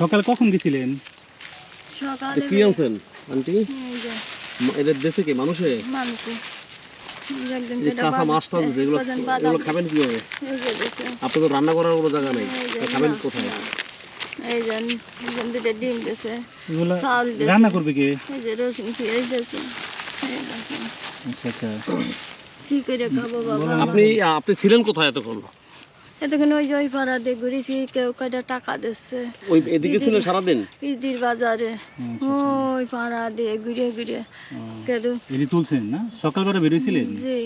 সকালে কখন গেছিলেন? সকালে কি আনছেন আন্টি? এটা দেশে কি মানুষে? মানুষে। একজন এই যে যেটা কাঁচা মাছ টাছ যেগুলো এগুলো খাবেন কীভাবে? এই যে দেখে, আপনি তো রান্না করার কোনো জায়গা নেই এই যে তা খাবেন কোথায়? এই যে দুটো ডিম দিয়েছে এগুলো রান্না করবে কে? এই যে রসুন পেঁয়াজ দিয়েছে আচ্ছা আচ্ছা। কি করে খাব বাবা? আপনি আপনি ছিলেন কোথায় এতক্ষণ? এতক্ষণ ওই যে ওই পাড়া দিয়ে ঘুরেছি কেউ কয়টা টাকা দিচ্ছে। ওই এদিকে ছিলেন সারাদিন? ইদির বাজারে। ওই পাড়া দিয়ে ঘুরে ঘুরে কেউ এটি তুলছেন না? সকালবেলা বেরিয়েছিলেন জি।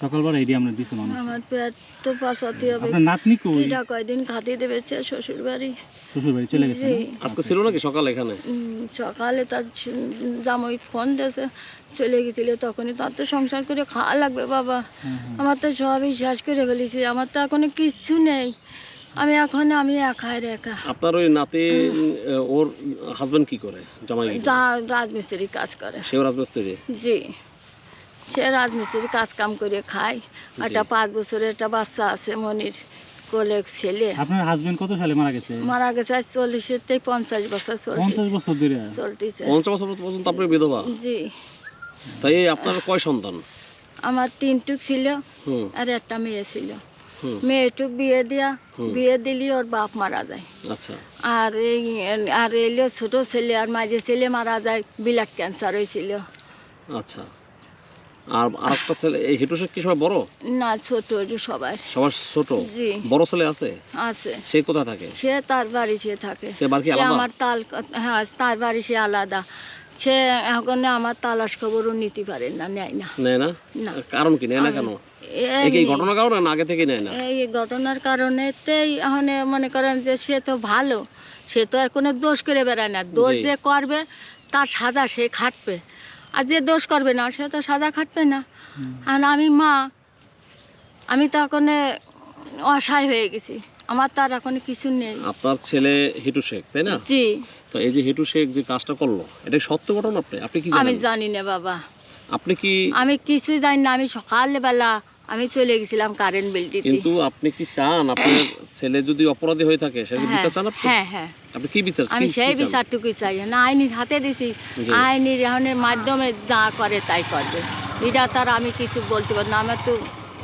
সকালবেলা এটি আমরা দিছে মানুষ আমার পেট তো পাশাতে হবে। আপনার নাতনি কই? এটা কয়দিন খাতে দেবে শ্বশুর বাড়ি শ্বশুর বাড়ি চলে গেছে আজকে ছিল নাকি সকাল এখানে? সকালে তার জামাই ফোন দিয়েছে চলে গেছিল তখনই তার তো সংসার করে খাওয়া লাগবে বাবা। আমার তো সবই শেষ করে ফেলেছি আমার তো এখন কিচ্ছু নেই। আমি এখন আমি একাই একা। আপনার ওই নাতি ওর হাজবেন্ড কি করে? জামাই যা রাজমিস্ত্রি কাজ করে। সেও রাজমিস্ত্রি? জি। সে রাজমিস্ত্রি কাজ কাম করে খায়। একটা পাঁচ বছরের একটা বাচ্চা আছে মনির কোলে ছেলে। আপনার হাজবেন্ড কত সালে মারা গেছে? মারা গেছে আজ চল্লিশের থেকে পঞ্চাশ বছর পঞ্চাশ বছর ধরে? চলতেছে। পঞ্চাশ বছর পর্যন্ত আপনি বিধবা? জি। তাই আপনার কয় সন্তান? আমার তিনটুক ছিল হুম। আর একটা মেয়ে ছিল। মেয়েটুক বিয়ে দিয়া বিয়ে দিলি ওর বাপ মারা যায়। আচ্ছা। আর এই আর এলো ছোট ছেলে আর মাঝে ছেলে মারা যায় বিলাক ক্যান্সার হয়েছিল। আচ্ছা। আর আরেকটা ছেলে এই হেটু শেখ কি সবাই বড়? না ছোট সবাই সবার। ছোট? জি। বড় ছেলে আছে? আছে। সেই কোথায় থাকে? সে তার বাড়ি সে থাকে। সে বাড়ি আলাদা? আমার তাল হ্যাঁ তার বাড়ি সে আলাদা। সে এখন আমার তালাশ খবরও নিতে পারে না নেয় না। নেয় না? না। কারণ কি নেয় না কেন? এই এই ঘটনা কারণে না আগে থেকে নেয় না? এই ঘটনার কারণেতেই এখন মনে করেন যে সে তো ভালো সে তো আর কোনো দোষ করে বেড়ায় না। দোষ যে করবে তার সাজা সে খাটবে। আর যে দোষ করবে না সে তো সাজা খাটবে না। আর আমি মা আমি তো এখন অসহায় হয়ে গেছি। আমার তার এখন কিছু নেই। আপনার ছেলে হেটু শেখ তাই না? জি। তো এই যে হিটু শেখ যে কাজটা করল এটা সত্য ঘটনা আপনি? আপনি কি জানেন? আমি জানি না বাবা। আপনি কি আমি কিছুই জানি না। আমি সকালবেলা আমি চলে গেছিলাম কারেন্ট বিল দিতে। কিন্তু আপনি কি চান? আপনার ছেলে যদি অপরাধী হয়ে থাকে সেটা হ্যাঁ বিচার চান আপনি? হ্যাঁ হ্যাঁ। আপনি কি বিচার আমি সেই? বিচারটুকুই চাই। না আইনির হাতে দিছি। জি। আইনির মাধ্যমে যা করে তাই করবে। এটা তার আমি কিছু বলতে পারি না। আমার তো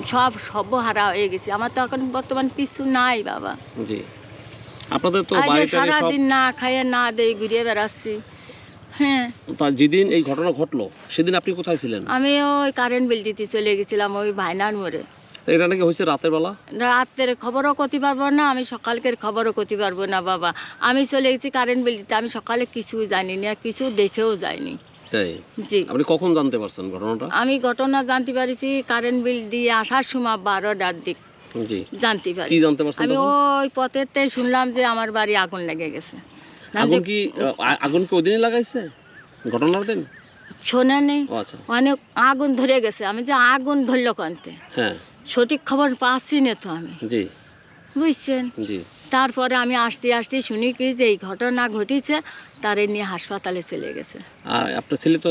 সব সর্বহারা হয়ে গেছি। আমার তো এখন বর্তমান কিছু নাই বাবা। জি। আপনাদের তো সব সারাদিন না খাইয়ে না দেই ঘুরিয়ে বেড়াচ্ছি। হ্যাঁ। তা যেদিন এই ঘটনা ঘটলো সেদিন আপনি কোথায় ছিলেন? আমি ওই কারেন্ট বিল দিতে চলে গেছিলাম ওই ভাইনার মোড়ে। এটা নাকি হয়েছে রাতের বেলা? রাতের খবরও করতে পারব না আমি সকালকের খবরও করতে পারব না বাবা। আমি চলে গেছি কারেন্ট বিল দিতে আমি সকালে কিছু জানি না কিছু দেখেও যাইনি। তাই? জি। আপনি কখন জানতে পারছেন ঘটনাটা? আমি ঘটনা জানতে পারিছি কারেন্ট বিল দিয়ে আসার সময় বারোটার দিক। জি। জানতে পারি জানতে পারছেন আমি ওই পথেতে শুনলাম যে আমার বাড়ি আগুন লেগে গেছে। আগুন কি আগুন কি ওই দিনই লাগাইছে? ঘটনার দিন? শোনা নেই আচ্ছা। অনেক আগুন ধরে গেছে। আমি যে আগুন ধরলো কন্তে হ্যাঁ। সঠিক খবর পাচ্ছি না তো আমি। জি। বুঝছেন? জি। তারপরে আমি আসতে আসতে শুনি কি যে এই ঘটনা ঘটেছে তারে নিয়ে হাসপাতালে চলে গেছে। আর আপনার ছেলে তো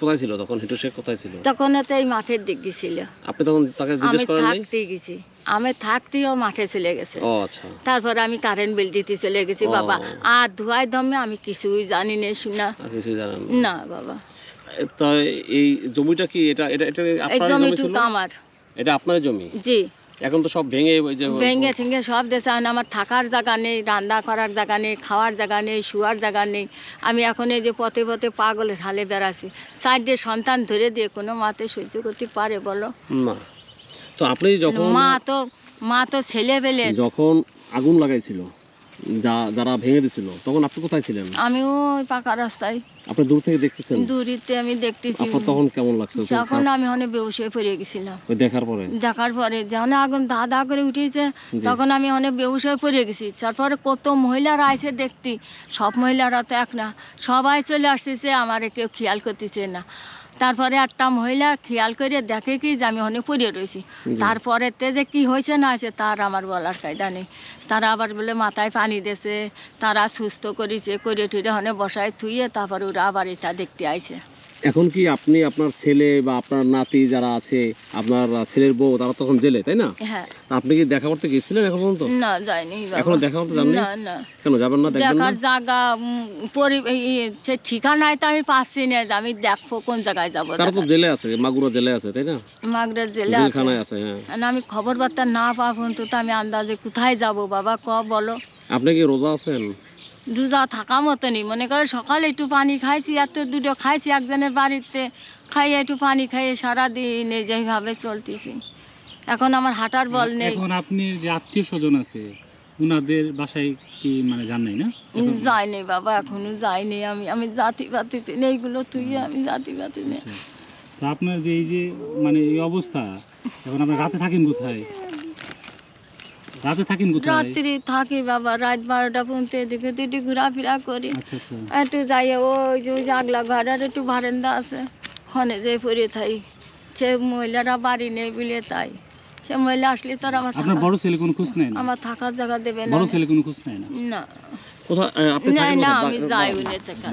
কোথায় ছিল? তখন হিটু শেখ কোথায় ছিল? তখন তো এই মাঠের দিক গেছিল। আপনি তখন তাকে জিজ্ঞেস করেন নাই? থাকতে গেছি। আমি থাকতেও মাঠে চলে গেছে। ও আচ্ছা। তারপরে আমি কারেন্ট বিল দিতে চলে গেছি বাবা। আর ধোয়াই দমে আমি কিছুই জানি না শোনা। আর কিছু জানেন না। বাবা। তা এই জমিটা কি এটা এটা এটা আপনার জমি ছিল? আমার। এটা আপনার জমি? জি। এখন তো সব ভেঙে ভেঙে ঠেঙে সব দেশে আমার থাকার জায়গা নেই রান্না করার জায়গা নেই খাওয়ার জায়গা নেই শোয়ার জায়গা নেই। আমি এখন এই যে পথে পথে পাগলের হালে বেড়াচ্ছি। সাইডে সন্তান ধরে দিয়ে কোনো মাতে সহ্য করতে পারে বলো? না। তো আপনি যখন মা তো মা তো ছেলে পেলে যখন আগুন লাগাইছিল যা যারা ভেঙে দিছিল তখন আপনি কোথায় ছিলেন? আমি ওই পাকা রাস্তায়। আপনি দূর থেকে দেখতেছেন? দূরিতে আমি দেখতেছি। আপনার তখন কেমন লাগছে? তখন আমি অনেক বেউস পড়ে গেছিলাম। ওই দেখার পরে? দেখার পরে যখন আগুন দা দা করে উঠেছে তখন আমি অনেক বেউস পড়ে গেছি। তারপরে কত মহিলারা আইসে দেখতি। সব মহিলারা তো এক না সবাই চলে আসতেছে আমার কেউ খেয়াল করতেছে না। তারপরে একটা মহিলা খেয়াল করে দেখে কি যে আমি অনেক পড়ে রয়েছি। তারপরে তে যে কি হয়েছে না হয়েছে তার আমার বলার কায়দা নেই। তারা আবার বলে মাথায় পানি দিয়েছে তারা সুস্থ করেছে করে টুরে হনে বসায় থুয়ে তারপরে ওরা আবার এটা দেখতে আইছে। এখন কি আপনি আপনার ছেলে বা আপনার নাতি যারা আছে আপনার ছেলের বউ তারা তখন জেলে তাই না? হ্যাঁ। আপনি কি দেখা করতে গেছিলেন এখন পর্যন্ত? না বাবা। এখনও দেখা করতে যাননি? না না। কেন যাবেন না দেখবেন না? জায়গা পরি সে ঠিকানায় তো আমি পাচ্ছি না যে আমি দেখব কোন জায়গায় যাব তারা তো জেলে আছে মাগুরা জেলে আছে তাই না? মাগরের জেলে আছে। জেলখানায় আছে হ্যাঁ। আমি খবর বার্তা না পাওয়া পর্যন্ত তো আমি আন্দাজে কোথায় যাব বাবা ক বলো। আপনি কি রোজা আছেন? রোজা থাকা মতনই। মনে করে সকালে একটু পানি খাইছি এত দুটো খাইছি একজনের বাড়িতে। খাইয়ে একটু পানি খাইয়ে সারাদিন এই যেভাবে চলতেছি। এখন আমার হাঁটার বল নেই। এখন আপনি যে আত্মীয় স্বজন আছে উনাদের বাসায় কি মানে জান নাই না? যাইনি বাবা এখনও যাইনি আমি। আমি জাতি বাতি চিনি এইগুলো তুই আমি জাতি বাতি নেই আচ্ছা। তো আপনার যে এই যে মানে এই অবস্থা এখন আপনি রাতে থাকেন কোথায়? রাতে থাকেন কোথায়? রাত্রি থাকি বাবা রাত বারোটা পর্যন্ত এদিকে একটু ঘোরাফেরা করি। আচ্ছা আচ্ছা। একটু যাই ওই যে আগলা ঘর আর একটু বারান্দা আছে। ওখানে যে পড়ে থাই। সে মহিলারা বাড়ি নেই বলে তাই। সে মহিলা আসলে তার আমার আপনার বড় ছেলে কোনো খোঁজ নেয় না? আমার থাকার জায়গা দেবে না। বড় ছেলে কোনো খোঁজ নেয় না? না। কোথায় আপনি না থাকেন না আমি যাই উনি থেকে